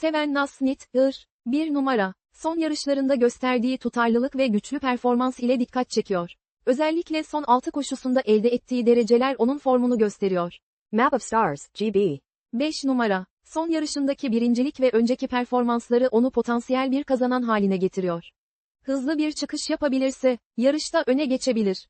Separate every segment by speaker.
Speaker 1: Seven Nasnit, Ir, 1 numara, son yarışlarında gösterdiği tutarlılık ve güçlü performans ile dikkat çekiyor. Özellikle son 6 koşusunda elde ettiği dereceler onun formunu gösteriyor.
Speaker 2: Map of Stars, GB.
Speaker 1: 5 numara, son yarışındaki birincilik ve önceki performansları onu potansiyel bir kazanan haline getiriyor. Hızlı bir çıkış yapabilirse, yarışta öne geçebilir.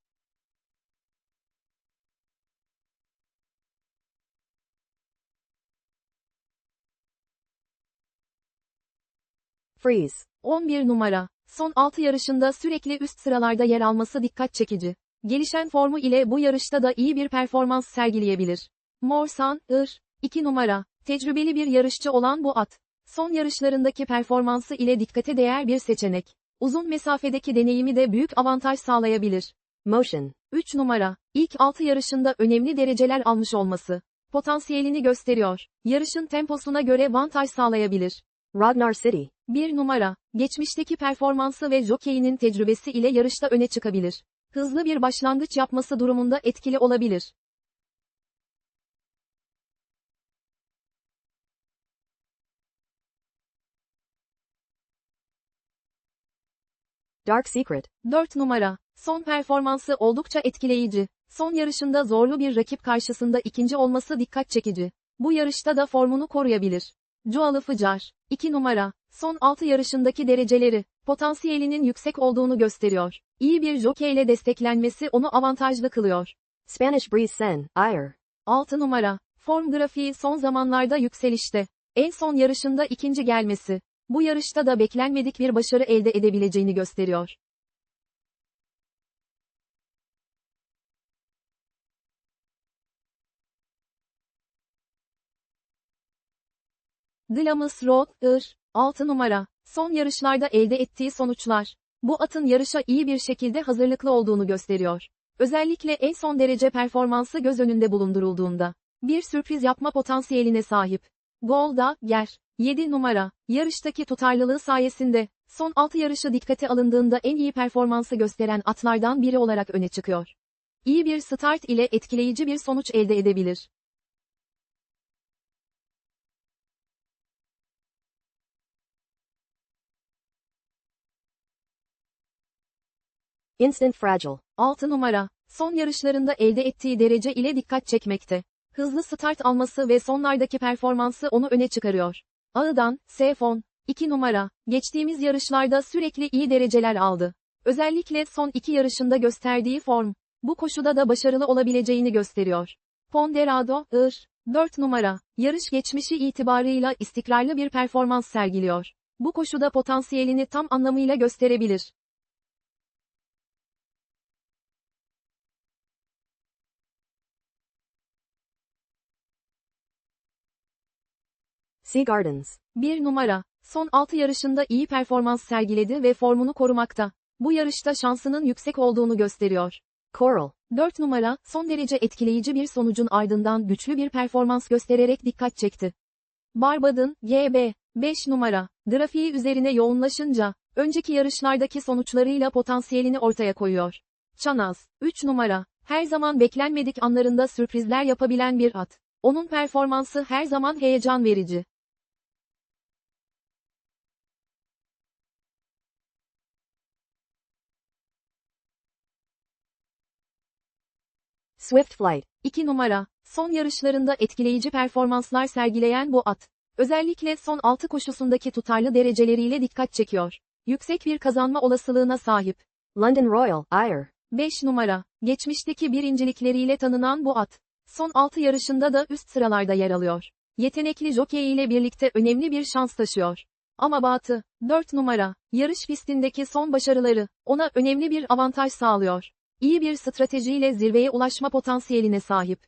Speaker 2: Freeze.
Speaker 1: 11 numara, son 6 yarışında sürekli üst sıralarda yer alması dikkat çekici. Gelişen formu ile bu yarışta da iyi bir performans sergileyebilir. Morsan, Ir, 2 numara, tecrübeli bir yarışçı olan bu at. Son yarışlarındaki performansı ile dikkate değer bir seçenek. Uzun mesafedeki deneyimi de büyük avantaj sağlayabilir.
Speaker 2: Motion.
Speaker 1: 3 numara, ilk 6 yarışında önemli dereceler almış olması. Potansiyelini gösteriyor. Yarışın temposuna göre avantaj sağlayabilir.
Speaker 2: Ragnar City.
Speaker 1: 1 numara, geçmişteki performansı ve jokeyinin tecrübesi ile yarışta öne çıkabilir. Hızlı bir başlangıç yapması durumunda etkili olabilir.
Speaker 2: Dark Secret.
Speaker 1: 4 numara, son performansı oldukça etkileyici. Son yarışında zorlu bir rakip karşısında ikinci olması dikkat çekici. Bu yarışta da formunu koruyabilir. Joalı Fıcar, 2 numara, son 6 yarışındaki dereceleri, potansiyelinin yüksek olduğunu gösteriyor. İyi bir jockey ile desteklenmesi onu avantajlı kılıyor.
Speaker 2: Spanish Breeze Sen, Ire.
Speaker 1: 6 numara, form grafiği son zamanlarda yükselişte. En son yarışında ikinci gelmesi. Bu yarışta da beklenmedik bir başarı elde edebileceğini gösteriyor. Glamis Road, Ir, 6 numara, son yarışlarda elde ettiği sonuçlar. Bu atın yarışa iyi bir şekilde hazırlıklı olduğunu gösteriyor. Özellikle en son derece performansı göz önünde bulundurulduğunda. Bir sürpriz yapma potansiyeline sahip. Golda, Ger, 7 numara, yarıştaki tutarlılığı sayesinde, son 6 yarışı dikkate alındığında en iyi performansı gösteren atlardan biri olarak öne çıkıyor. İyi bir start ile etkileyici bir sonuç elde edebilir.
Speaker 2: Instant Fragile.
Speaker 1: 6 numara, son yarışlarında elde ettiği derece ile dikkat çekmekte. Hızlı start alması ve sonlardaki performansı onu öne çıkarıyor. Ağıdan, Sefon, 2 numara, geçtiğimiz yarışlarda sürekli iyi dereceler aldı. Özellikle son iki yarışında gösterdiği form, bu koşuda da başarılı olabileceğini gösteriyor. Ponderado, Ir, 4 numara, yarış geçmişi itibarıyla istikrarlı bir performans sergiliyor. Bu koşuda potansiyelini tam anlamıyla gösterebilir.
Speaker 2: Sea Gardens.
Speaker 1: 1 numara, son 6 yarışında iyi performans sergiledi ve formunu korumakta. Bu yarışta şansının yüksek olduğunu gösteriyor.
Speaker 2: Coral.
Speaker 1: 4 numara, son derece etkileyici bir sonucun ardından güçlü bir performans göstererek dikkat çekti. Barbadın, GB, 5 numara, grafiği üzerine yoğunlaşınca, önceki yarışlardaki sonuçlarıyla potansiyelini ortaya koyuyor. Çanaz, 3 numara, her zaman beklenmedik anlarında sürprizler yapabilen bir at. Onun performansı her zaman heyecan verici.
Speaker 2: Swift Flight.
Speaker 1: 2 numara, son yarışlarında etkileyici performanslar sergileyen bu at. Özellikle son 6 koşusundaki tutarlı dereceleriyle dikkat çekiyor. Yüksek bir kazanma olasılığına sahip.
Speaker 2: London Royal, Ire.
Speaker 1: 5 numara, geçmişteki birincilikleriyle tanınan bu at. Son 6 yarışında da üst sıralarda yer alıyor. Yetenekli jockey ile birlikte önemli bir şans taşıyor. Ama Batı, 4 numara, yarış pistindeki son başarıları, ona önemli bir avantaj sağlıyor. İyi bir stratejiyle zirveye ulaşma potansiyeline sahip.